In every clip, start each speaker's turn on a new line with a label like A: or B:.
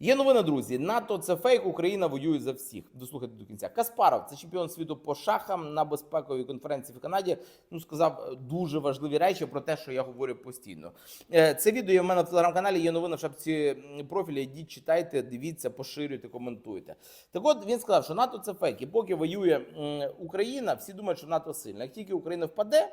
A: Є новина, друзі. НАТО це фейк. Україна воює за всіх. Дослухайте до кінця. Каспаров, це чемпіон світу по шахам на безпековій конференції в Канаді. Ну сказав е, дуже важливі речі про те, що я говорю постійно. Е, Це відео є в мене в телеграм-каналі. Є новина в шапці м, профіля. Йдіть, читайте, дивіться, поширюйте, коментуйте. Так от він сказав, що НАТО це фейк. І поки воює Україна, всі думають, що НАТО сильна. Як тільки Україна впаде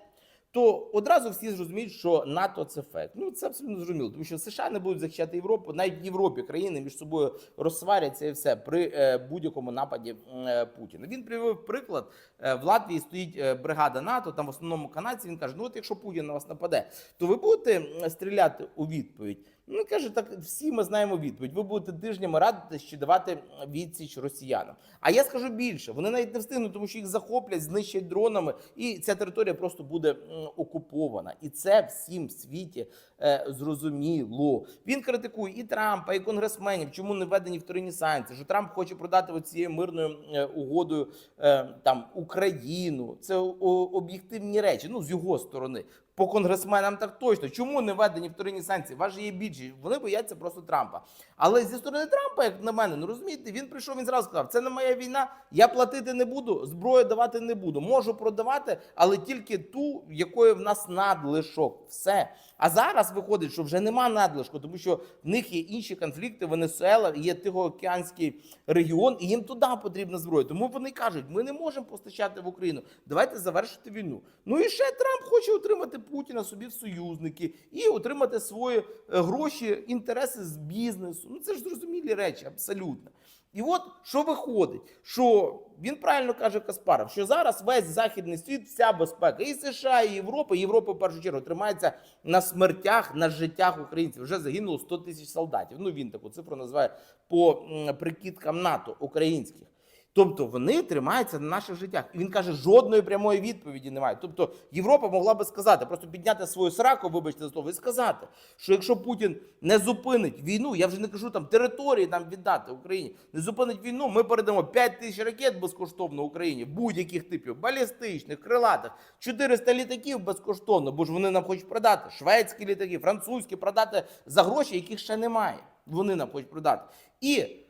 A: то одразу всі зрозуміють, що НАТО це фейк. Ну це абсолютно зрозуміло, тому що США не будуть захищати Європу, навіть в Європі країни між собою розсваряться і все при е, будь-якому нападі е, Путіна. Він привів приклад. Е, в Латвії стоїть е, бригада НАТО, там в основному канадці. Він каже: ну от якщо Путін на вас нападе, то ви будете стріляти у відповідь. Ну каже, так всі ми знаємо відповідь. Ви будете тижнями радитись чи давати відсіч росіянам. А я скажу більше: вони навіть не встигнуть, тому що їх захоплять, знищать дронами, і ця територія просто буде окупована. І це всім в світі е, зрозуміло. Він критикує і Трампа, і конгресменів, чому не введені вторинні санкції. Що Трамп хоче продати цією мирною е, угодою е, там Україну. Це об'єктивні речі. Ну з його сторони. По конгресменам так точно. Чому не введені вторинні санкції? Важе є більшість. Вони бояться просто Трампа. Але зі сторони Трампа, як на мене, ну розумієте, він прийшов, він зразу сказав: це не моя війна, я платити не буду, зброю давати не буду. Можу продавати, але тільки ту, якої в нас надлишок. Все. А зараз виходить, що вже нема надлишку, тому що в них є інші конфлікти. Венесуела, є Тихоокеанський регіон, і їм туди потрібна зброя. Тому вони кажуть, ми не можемо постачати в Україну. Давайте завершити війну. Ну і ще Трамп хоче отримати Путіна собі в союзники і отримати свої е, гроші, інтереси з бізнесу. Ну це ж зрозумілі речі, абсолютно. І от що виходить, що він правильно каже Каспаров, що зараз весь західний світ, вся безпека, і США, і Європа, і Європа в першу чергу тримається на смертях, на життях українців. Вже загинуло 100 тисяч солдатів. Ну він таку цифру називає по прикидкам НАТО українських. Тобто вони тримаються на наших життях. І він каже, жодної прямої відповіді немає. Тобто Європа могла би сказати, просто підняти свою сраку, вибачте за слово, і сказати, що якщо Путін не зупинить війну, я вже не кажу там території нам віддати Україні, не зупинить війну, ми передамо 5 тисяч ракет безкоштовно Україні, будь-яких типів, балістичних, крилатих, 400 літаків безкоштовно, бо ж вони нам хочуть продати. Шведські літаки, французькі продати за гроші, яких ще немає. Вони нам хочуть продати. І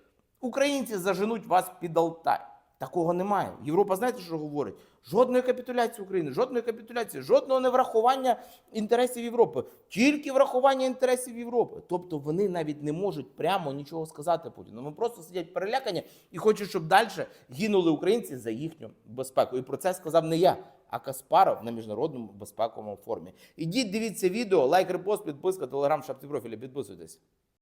A: Українці заженуть вас під Алтай. Такого немає. Європа, знаєте, що говорить? Жодної капітуляції України, жодної капітуляції, жодного неврахування інтересів Європи, тільки врахування інтересів Європи. Тобто вони навіть не можуть прямо нічого сказати Путіну. Вони просто сидять перелякані і хочуть, щоб далі гинули українці за їхню безпеку. І про це сказав не я, а Каспаров на міжнародному безпековому форумі. Ідіть, дивіться відео, лайк, репост, підписка, телеграм, шапці профіля. Підписуйтесь.